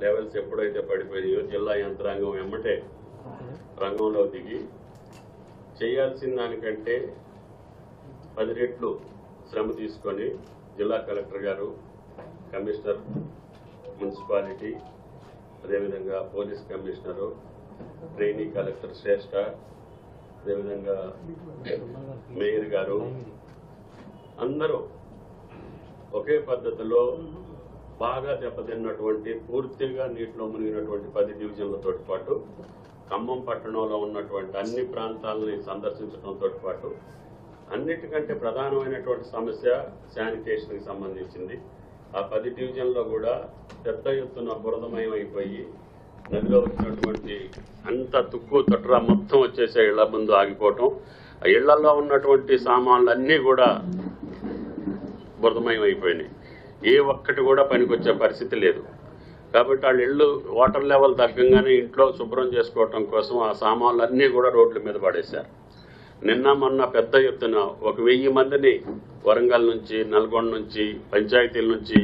Levels ఎప్పుడైతే పడిపోయాయో జిల్లా యంత్రాంగం వెంబటే రంగంలో దిగి చేయాల్సిన దానికంటే పది రెట్లు శ్రమ తీసుకొని జిల్లా కలెక్టర్ గారు కమిషనర్ మున్సిపాలిటీ అదేవిధంగా police commissioner trainee collector Shreshtha అదేవిధంగా మేయర్ గారు అందరూ ఒకే పద్ధతిలో బాగా దెబ్బతిన్నటువంటి పూర్తిగా నీటిలో మునిగినటువంటి పది డివిజన్లతో పాటు ఖమ్మం పట్టణంలో ఉన్నటువంటి అన్ని ప్రాంతాలని సందర్శించడంతో పాటు అన్నిటికంటే ప్రధానమైనటువంటి సమస్య శానిటేషన్కి సంబంధించింది. ఆ పది డివిజన్లో కూడా పెద్ద ఎత్తున బురదమయం అయిపోయి నదిలో వచ్చినటువంటి అంత తుక్కు తొట్ర మొత్తం వచ్చేసే ఇళ్ళ ముందు ఆగిపోవటం. ఆ ఇళ్ళలో ఉన్నటువంటి సామాన్లు అన్నీ కూడా బురదమయం అయిపోయినాయి ఏ ఒక్కటి కూడా పనికొచ్చే పరిస్థితి లేదు. కాబట్టి వాళ్ళ ఇళ్ళు వాటర్ లెవెల్ తగ్గంగానే ఇంట్లో శుభ్రం చేసుకోవటం కోసం ఆ సామాన్లు అన్నీ కూడా రోడ్ల మీద పడేశారు. నిన్న మొన్న పెద్ద ఎత్తున ఒక వెయ్యి మందిని వరంగల్ నుంచి నల్గొండ నుంచి పంచాయతీల నుంచి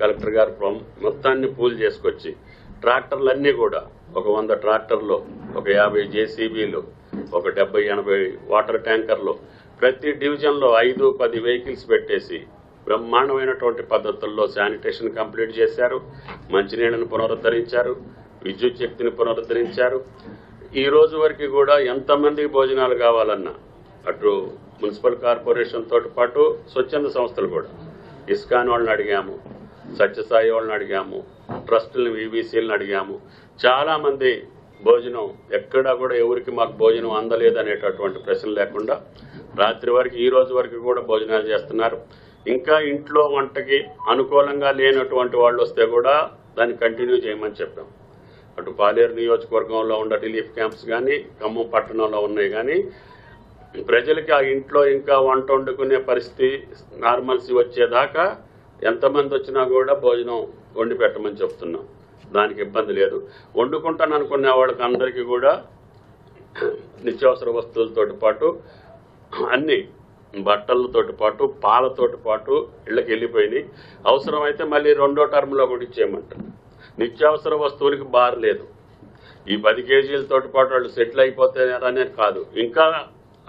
కలెక్టర్ గారు మొత్తాన్ని పూలు చేసుకొచ్చి ట్రాక్టర్లన్నీ కూడా ఒక వంద ట్రాక్టర్లు ఒక యాభై జేసీబీలు ఒక డెబ్బై ఎనభై వాటర్ ట్యాంకర్లు ప్రతి డివిజన్లో ఐదు పది వెహికల్స్ పెట్టేసి బ్రహ్మాండమైనటువంటి పద్ధతుల్లో శానిటేషన్ కంప్లీట్ చేశారు. మంచినీళ్ళను పునరుద్ధరించారు. విద్యుత్ శక్తిని పునరుద్ధరించారు. ఈ రోజు వరకు కూడా ఎంతమందికి భోజనాలు కావాలన్నా అటు మున్సిపల్ కార్పొరేషన్ తోటి పాటు స్వచ్ఛంద సంస్థలు కూడా. ఇస్కాన్ వాళ్ళని అడిగాము సత్యసాయి వాళ్ళని అడిగాము ట్రస్టులను విబీసీలను అడిగాము. చాలామంది భోజనం ఎక్కడా కూడా ఎవరికి మాకు భోజనం అందలేదు అనేటటువంటి ప్రశ్న లేకుండా రాత్రి వరకు ఈ రోజు వరకు కూడా భోజనాలు చేస్తున్నారు. ఇంకా ఇంట్లో వంటకి అనుకూలంగా లేనటువంటి వాళ్ళు వస్తే కూడా దాన్ని కంటిన్యూ చేయమని చెప్పాం. అటు పాలేరు నియోజకవర్గంలో ఉన్న రిలీఫ్ క్యాంప్స్ కానీ ఖమ్మం పట్టణంలో ఉన్నాయి కానీ ప్రజలకి ఆ ఇంట్లో ఇంకా వంట వండుకునే పరిస్థితి నార్మల్సీ వచ్చేదాకా ఎంతమంది వచ్చినా కూడా భోజనం వండి పెట్టమని చెప్తున్నాం. దానికి ఇబ్బంది లేదు. వండుకుంటాను అనుకునే వాళ్ళకి అందరికీ కూడా నిత్యావసర వస్తువులతో పాటు అన్నీ బట్టలతోటి పాటు పాలతోటి పాటు ఇళ్ళకి వెళ్ళిపోయినాయి. అవసరమైతే మళ్ళీ రెండో టర్మ్లో కూడా ఇచ్చేయమంటారు. నిత్యావసర వస్తువులకి బార్ లేదు. ఈ పది కేజీలతోటి పాటు వాళ్ళు సెటిల్ అయిపోతారనేది కాదు. ఇంకా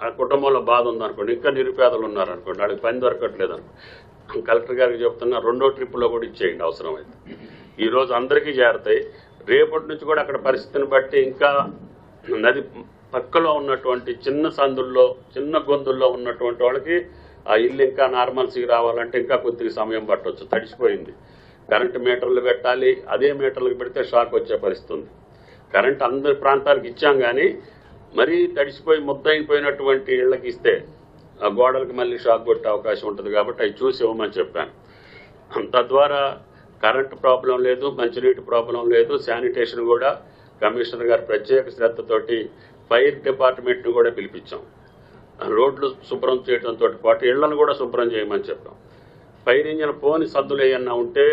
ఆ కుటుంబంలో బాధ ఉందనుకోండి ఇంకా నిరుపేదలు ఉన్నారనుకోండి వాళ్ళకి పని దొరకట్లేదు అనుకోండి. కలెక్టర్ గారికి చెప్తున్నా రెండో ట్రిప్లో కూడా ఇచ్చేయండి అవసరమైతే. ఈరోజు అందరికీ చేరతాయి. రేపటి నుంచి కూడా అక్కడ పరిస్థితిని బట్టి ఇంకా నది పక్కలో ఉన్నటువంటి చిన్న సందుల్లో చిన్న గొంతుల్లో ఉన్నటువంటి వాళ్ళకి ఆ ఇల్లు ఇంకా నార్మల్సీకి రావాలంటే ఇంకా కొద్దిగా సమయం పట్టవచ్చు తడిసిపోయింది. కరెంటు మీటర్లు పెట్టాలి. అదే మీటర్లకు పెడితే షాక్ వచ్చే పరిస్థితి ఉంది. కరెంట్ అందరి ప్రాంతాలకు ఇచ్చాం కానీ మరీ తడిసిపోయి ముద్దయిపోయినటువంటి ఇళ్ళకి ఇస్తే ఆ గోడలకు మళ్ళీ షాక్ కొట్టే అవకాశం ఉంటుంది కాబట్టి అవి చూసి ఇవ్వమని చెప్పాను. తద్వారా కరెంటు ప్రాబ్లం లేదు మంచినీటి ప్రాబ్లం లేదు శానిటేషన్ కూడా కమిషనర్ గారు ప్రత్యేక శ్రద్ధతోటి ఫైర్ డిపార్ట్మెంట్ని కూడా పిలిపించాం. రోడ్లు శుభ్రం చేయడంతో పాటు ఇళ్ళను కూడా శుభ్రం చేయమని చెప్పాం. ఫైర్ ఇంజిన్ పోని సద్దులు ఏమన్నా ఉంటే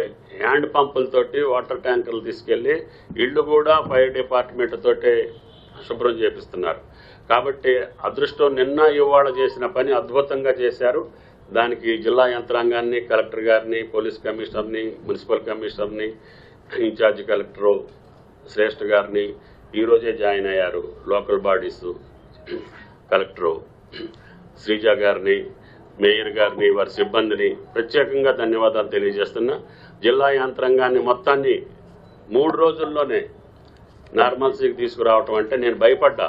హ్యాండ్ పంపులతోటి వాటర్ ట్యాంకర్లు తీసుకెళ్ళి ఇళ్ళు కూడా ఫైర్ డిపార్ట్మెంట్ తోటే శుభ్రం చేపిస్తున్నారు. కాబట్టి అదృష్టం నిన్న ఇవాళ చేసిన పని అద్భుతంగా చేశారు. దానికి జిల్లా యంత్రాంగాన్ని కలెక్టర్ గారిని పోలీస్ కమిషనర్ని మున్సిపల్ కమిషనర్ని ఇన్ఛార్జ్ కలెక్టరు శ్రేష్ఠ గారిని ఈరోజే జాయిన్ అయ్యారు లోకల్ బాడీస్ కలెక్టరు. శ్రీజ గారిని మేయర్ గారిని వారి సిబ్బందిని ప్రత్యేకంగా ధన్యవాదాలు తెలియజేస్తున్నా. జిల్లా యంత్రాంగాన్ని మొత్తాన్ని మూడు రోజుల్లోనే నార్మల్సీకి తీసుకురావటం అంటే నేను భయపడ్డా.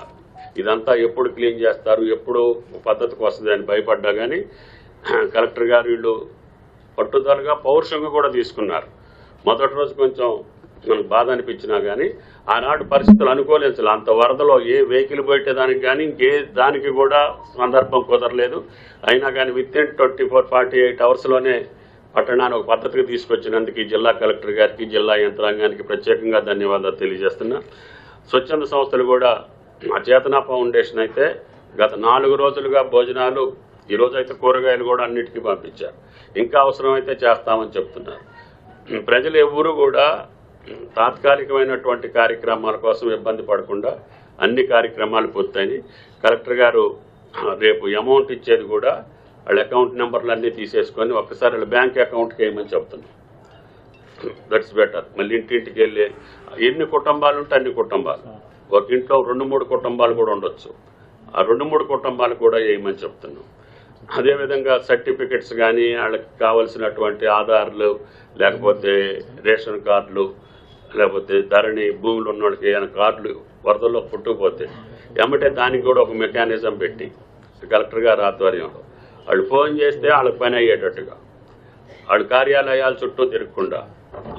ఇదంతా ఎప్పుడు క్లీన్ చేస్తారు ఎప్పుడు పద్ధతికి వస్తుంది అని భయపడ్డా కానీ కలెక్టర్ గారు వీళ్ళు పట్టుదలగా పౌరుషంగా కూడా తీసుకున్నారు. మొదటి రోజు కొంచెం మనకు బాధ అనిపించినా కానీ ఆనాడు పరిస్థితులు అనుకూలించాలి. అంత వరదలో ఏ వెహికల్ పెట్టేదానికి కానీ ఇంకే దానికి కూడా సందర్భం కుదరలేదు. అయినా కానీ with in twenty four forty eight అవర్స్లోనే పట్టణాన్ని ఒక పద్ధతికి తీసుకొచ్చినందుకు జిల్లా కలెక్టర్ గారికి జిల్లా యంత్రాంగానికి ప్రత్యేకంగా ధన్యవాదాలు తెలియజేస్తున్నా. స్వచ్ఛంద సంస్థలు కూడా అచేతన ఫౌండేషన్ అయితే గత నాలుగు రోజులుగా భోజనాలు ఈరోజు అయితే కూరగాయలు కూడా అన్నిటికీ పంపించారు. ఇంకా అవసరమైతే చేస్తామని చెప్తున్నారు. ప్రజలు ఎవరు కూడా తాత్కాలికమైనటువంటి కార్యక్రమాల కోసం ఇబ్బంది పడకుండా అన్ని కార్యక్రమాలు పూర్తయినాయి. కలెక్టర్ గారు రేపు అమౌంట్ ఇచ్చేది కూడా వాళ్ళ అకౌంట్ నెంబర్లు అన్నీ తీసేసుకొని ఒక్కసారి వాళ్ళ బ్యాంక్ అకౌంట్కి వేయమని చెప్తున్నాం. దట్స్ బెటర్ మళ్ళీ ఇంటింటికి వెళ్ళి ఎన్ని కుటుంబాలు ఉంటే అన్ని కుటుంబాలు. ఒక ఇంట్లో రెండు మూడు కుటుంబాలు కూడా ఉండొచ్చు. ఆ రెండు మూడు కుటుంబాలు కూడా వేయమని చెప్తున్నాం. అదేవిధంగా సర్టిఫికెట్స్ కానీ వాళ్ళకి కావలసినటువంటి ఆధార్లు లేకపోతే రేషన్ కార్డులు లేకపోతే ధరణి భూములు ఉన్న వాళ్ళకి ఏమైనా కార్డులు వరదల్లో పుట్టుకుపోతే ఎమ్మటే దానికి కూడా ఒక మెకానిజం పెట్టి కలెక్టర్ గారి ఆధ్వర్యంలో వాళ్ళు ఫోన్ చేస్తే వాళ్ళకి పని అయ్యేటట్టుగా. వాళ్ళ కార్యాలయాల చుట్టూ తిరగకుండా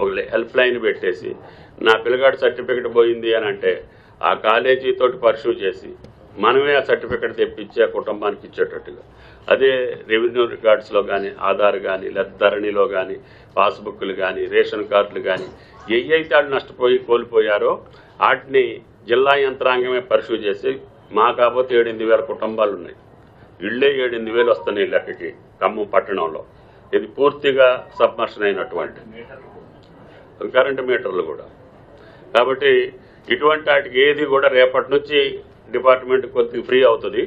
ఒక హెల్ప్ లైన్ పెట్టేసి నా పిల్లగాడు సర్టిఫికెట్ పోయింది అని అంటే ఆ కాలేజీ తోటి పర్సూ చేసి మనమే ఆ సర్టిఫికెట్ తెప్పించి ఆ కుటుంబానికి ఇచ్చేటట్టుగా. అదే రెవెన్యూ రికార్డ్స్లో కానీ ఆధార్ కానీ లేదా ధరణిలో కానీ పాస్బుక్లు కానీ రేషన్ కార్డులు కానీ ఏ అయితే వాళ్ళు నష్టపోయి కోల్పోయారో వాటిని జిల్లా యంత్రాంగమే పర్సూ చేసి మా కాకపోతే ఏడెనిమిది వేల కుటుంబాలు ఉన్నాయి. ఇళ్ళే ఏడెనిమిది వేలు వస్తున్నాయి లెక్కకి ఖమ్మం పట్టణంలో. ఇది పూర్తిగా సబ్మర్షన్ అయినటువంటి కరెంటు మీటర్లు కూడా. కాబట్టి ఇటువంటి వాటికి ఏది కూడా రేపటి నుంచి డిపార్ట్మెంట్ కొద్దిగా ఫ్రీ అవుతుంది.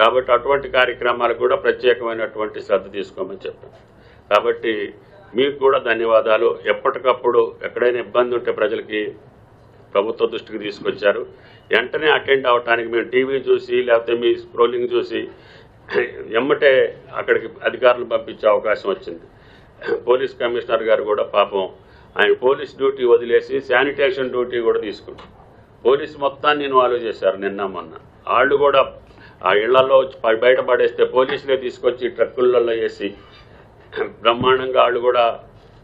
కాబట్టి అటువంటి కార్యక్రమాలకు కూడా ప్రత్యేకమైనటువంటి శ్రద్ధ తీసుకోమని చెప్పాను. కాబట్టి మీకు కూడా ధన్యవాదాలు. ఎప్పటికప్పుడు ఎక్కడైనా ఇబ్బంది ఉంటే ప్రజలకి ప్రభుత్వ దృష్టికి తీసుకొచ్చారు. వెంటనే అటెండ్ అవ్వటానికి మేము టీవీ చూసి లేకపోతే మీ స్క్రోలింగ్ చూసి ఎమ్మటే అక్కడికి అధికారులు పంపించే అవకాశం వచ్చింది. పోలీస్ కమిషనర్ గారు కూడా పాపం ఆయన పోలీస్ డ్యూటీ వదిలేసి శానిటేషన్ డ్యూటీ కూడా తీసుకున్నారు. పోలీస్ మొత్తాన్ని ఇన్వాల్వ్ చేశారు నిన్న మొన్న. వాళ్ళు కూడా ఆ ఇళ్ళలో బయట పడేస్తే పోలీసులే తీసుకొచ్చి ట్రక్కులలో వేసి బ్రహ్మాండంగా వాళ్ళు కూడా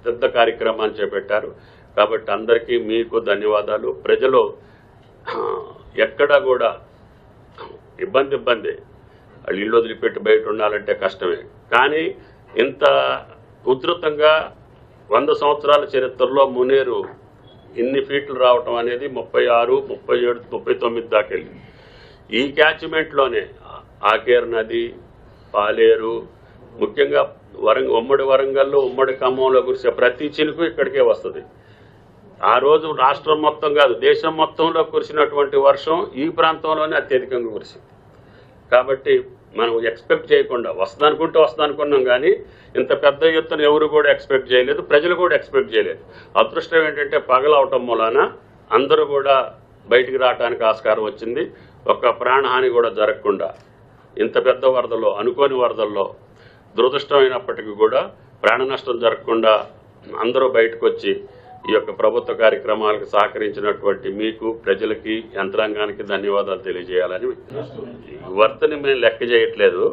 పెద్ద కార్యక్రమాన్ని చేపట్టారు. కాబట్టి అందరికీ మీకు ధన్యవాదాలు. ప్రజలు ఎక్కడా కూడా ఇబ్బంది ఇబ్బంది. వాళ్ళు ఇల్లు వదిలిపెట్టి బయట ఉండాలంటే కష్టమే. కానీ ఇంత ఉధృతంగా వంద సంవత్సరాల చరిత్రలో మునేరు ఇన్ని ఫీట్లు రావటం అనేది ముప్పై ఆరు ముప్పై ఏడు ముప్పై తొమ్మిది దాకెళ్ళి ఈ క్యాచ్మెంట్లోనే ఆకేర్ నది పాలేరు ముఖ్యంగా వరంగ ఉమ్మడి వరంగల్లో ఉమ్మడి ఖమ్మంలో కురిసే ప్రతి చినుకు ఇక్కడికే వస్తుంది. ఆ రోజు రాష్ట్రం మొత్తం కాదు దేశం మొత్తంలో కురిసినటువంటి వర్షం ఈ ప్రాంతంలోనే అత్యధికంగా కురిసింది. కాబట్టి మనం ఎక్స్పెక్ట్ చేయకుండా వస్తుందనుకుంటే వస్తుందనుకున్నాం కానీ ఇంత పెద్ద ఎత్తున ఎవరు కూడా ఎక్స్పెక్ట్ చేయలేదు ప్రజలు కూడా ఎక్స్పెక్ట్ చేయలేదు. అదృష్టం ఏంటంటే పగలవటం మూలాన అందరూ కూడా బయటికి రావడానికి ఆస్కారం వచ్చింది. ఒక్క ప్రాణహాని కూడా జరగకుండా ఇంత పెద్ద వరదలో అనుకోని వరదల్లో దురదృష్టమైనప్పటికీ కూడా ప్రాణ నష్టం జరగకుండా అందరూ బయటకు వచ్చి ఈ యొక్క ప్రభుత్వ కార్యక్రమాలకు సహకరించినటువంటి మీకు ప్రజలకి యంత్రాంగానికి ధన్యవాదాలు తెలియజేయాలని వర్తని మేము లెక్క చేయట్లేదు.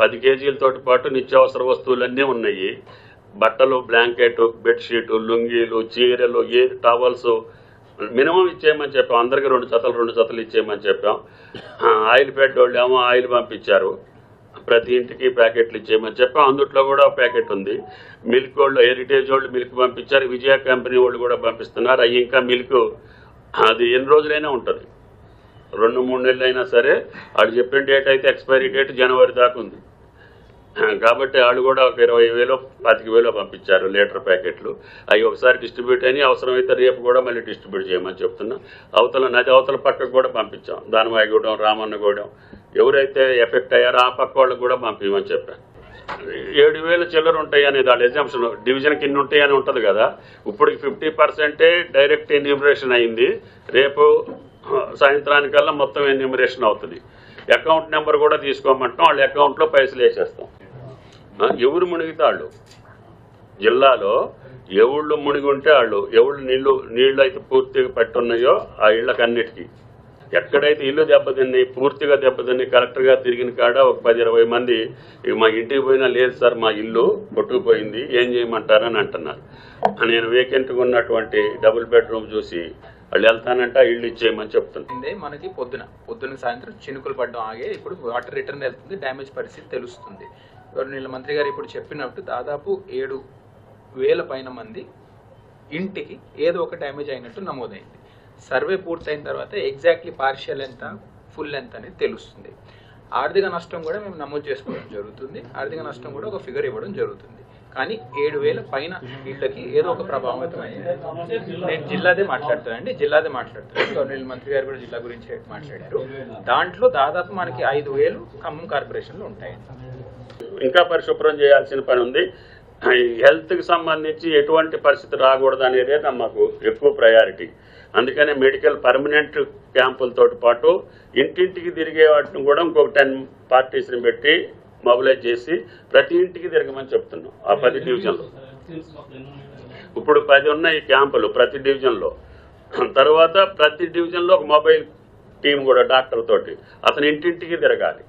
పది కేజీలతోటి పాటు నిత్యావసర వస్తువులన్నీ ఉన్నాయి. బట్టలు బ్లాంకెట్ బెడ్షీట్ లుంగీలు చీరలు ఏ టవల్స్ మినిమం ఇచ్చేయమని చెప్పాం. అందరికీ రెండు జతలు రెండు జతలు ఇచ్చేయమని చెప్పాం. ఆయిల్ ప్యాడ్ వాళ్ళు ఏమో ఆయిల్ పంపించారు. ప్రతి ఇంటికి ప్యాకెట్లు ఇచ్చేయమని చెప్పి అందుట్లో కూడా ప్యాకెట్ ఉంది. మిల్క్ వాళ్ళు హెరిటేజ్ వాళ్ళు మిల్క్ పంపించారు విజయ కంపెనీ వాళ్ళు కూడా పంపిస్తున్నారు. అవి ఇంకా మిల్క్ అది ఎన్ని రోజులైనా ఉంటుంది. రెండు మూడు నెలలు అయినా సరే వాళ్ళు చెప్పిన డేట్ అయితే ఎక్స్పైరీ డేట్ జనవరి దాకా ఉంది. కాబట్టి వాళ్ళు కూడా ఒక ఇరవై వేలు పాతిక వేలు పంపించారు లీటర్ ప్యాకెట్లు. అవి ఒకసారి డిస్ట్రిబ్యూట్ అయినాయి అవసరమైతే రేపు కూడా మళ్ళీ డిస్ట్రిబ్యూట్ చేయమని చెప్తున్నా. అవతల నది అవతల పక్కకు కూడా పంపించాం. దానవాయిగూడెం రామన్నగూడెం. ఎవరైతే ఎఫెక్ట్ అయ్యారో ఆ పక్క వాళ్ళకి కూడా పంపించమని చెప్పాను ఏడు వేలు చిల్లర ఉంటాయి అనేది వాళ్ళ ఎగ్జామ్షన్ డివిజన్ కింద ఉంటాయి అని ఉంటుంది కదా. ఇప్పటికి ఫిఫ్టీ పర్సెంటే డైరెక్ట్ ఎన్యూమరేషన్ అయింది. రేపు సాయంత్రానికల్లా మొత్తం ఎన్యూమరేషన్ అవుతుంది. అకౌంట్ నెంబర్ కూడా తీసుకోమంటాం. వాళ్ళ అకౌంట్లో పైసలు వేసేస్తాం. ఎవరు మునిగితే వాళ్ళు? జిల్లాలో ఎవళ్ళు మునిగి ఉంటే వాళ్ళు? ఎవళ్ళు నీళ్ళు నీళ్ళు అయితే పూర్తిగా పట్టున్నాయో ఆ ఇళ్ళకన్నిటికీ. ఎక్కడైతే ఇల్లు దెబ్బతిన్నాయి పూర్తిగా దెబ్బతిన్నాయి కరెక్ట్గా తిరిగిన కాడ ఒక పది ఇరవై మంది మా ఇంటికి పోయినా లేదు సార్ మా ఇల్లు కొట్టుకుపోయింది ఏం చేయమంటారని అంటున్నారు. నేను వేకెంట్గా ఉన్నటువంటి డబుల్ బెడ్రూమ్ చూసి వాళ్ళు వెళ్తానంటే ఆ ఇల్లు ఇచ్చేయమని చెప్తుంది మనకి పొద్దున. పొద్దున సాయంత్రం చినుకులు పడడం ఆగే ఇప్పుడు వాటర్ రిటర్న్ వెళ్తుంది డ్యామేజ్ పరిస్థితి తెలుస్తుంది. నీళ్ళ మంత్రి గారు ఇప్పుడు చెప్పినట్టు దాదాపు ఏడు వేల పైన మంది ఇంటికి ఏదో ఒక డ్యామేజ్ అయినట్టు నమోదైంది. సర్వే పూర్తయిన తర్వాత ఎగ్జాక్ట్లీ పార్షియల్ ఎంత ఫుల్ ఎంత అనేది తెలుస్తుంది. ఆర్థిక నష్టం కూడా మేము నమోదు చేసుకోవడం జరుగుతుంది. ఆర్థిక నష్టం కూడా ఒక ఫిగర్ ఇవ్వడం జరుగుతుంది. కానీ ఏడు వేల పైన ఇళ్ళకి ఏదో ఒక ప్రభావితం అయింది. నేను జిల్లాదే మాట్లాడుతానండి జిల్లాదే మాట్లాడుతాను. గవర్నమెంట్ మంత్రి గారు కూడా జిల్లా గురించి మాట్లాడారు. దాంట్లో దాదాపు మనకి ఐదు వేలు ఖమ్మం కార్పొరేషన్లో ఉంటాయి. ఇంకా పరిశుభ్రం చేయాల్సిన పని ఉంది. హెల్త్కి సంబంధించి ఎటువంటి పరిస్థితి రాకూడదు అనేదే నా మాకు ఎక్కువ ప్రయారిటీ అందుకనే మెడికల్ పర్మనెంట్ క్యాంపులతో పాటు ఇంటింటికి తిరిగే వాటిని కూడా ఇంకొక టెన్ పార్టీస్ని పెట్టి మొబిలైజ్ చేసి ప్రతి ఇంటికి తిరగమని చెప్తున్నాం ఆ పది డివిజన్లో ఇప్పుడు పది ఉన్నాయి క్యాంపులు ప్రతి డివిజన్లో తర్వాత ప్రతి డివిజన్లో ఒక మొబైల్ టీం కూడా డాక్టర్ తోటి అతను ఇంటింటికి తిరగాలి.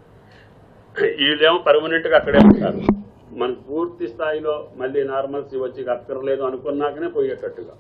వీళ్ళేమో పర్మనెంట్గా అక్కడే ఉంటారు. మనకు పూర్తి స్థాయిలో మళ్ళీ నార్మల్సీ వచ్చి అక్కర్లేదు అనుకున్నాకనే పోయేటట్టుగా.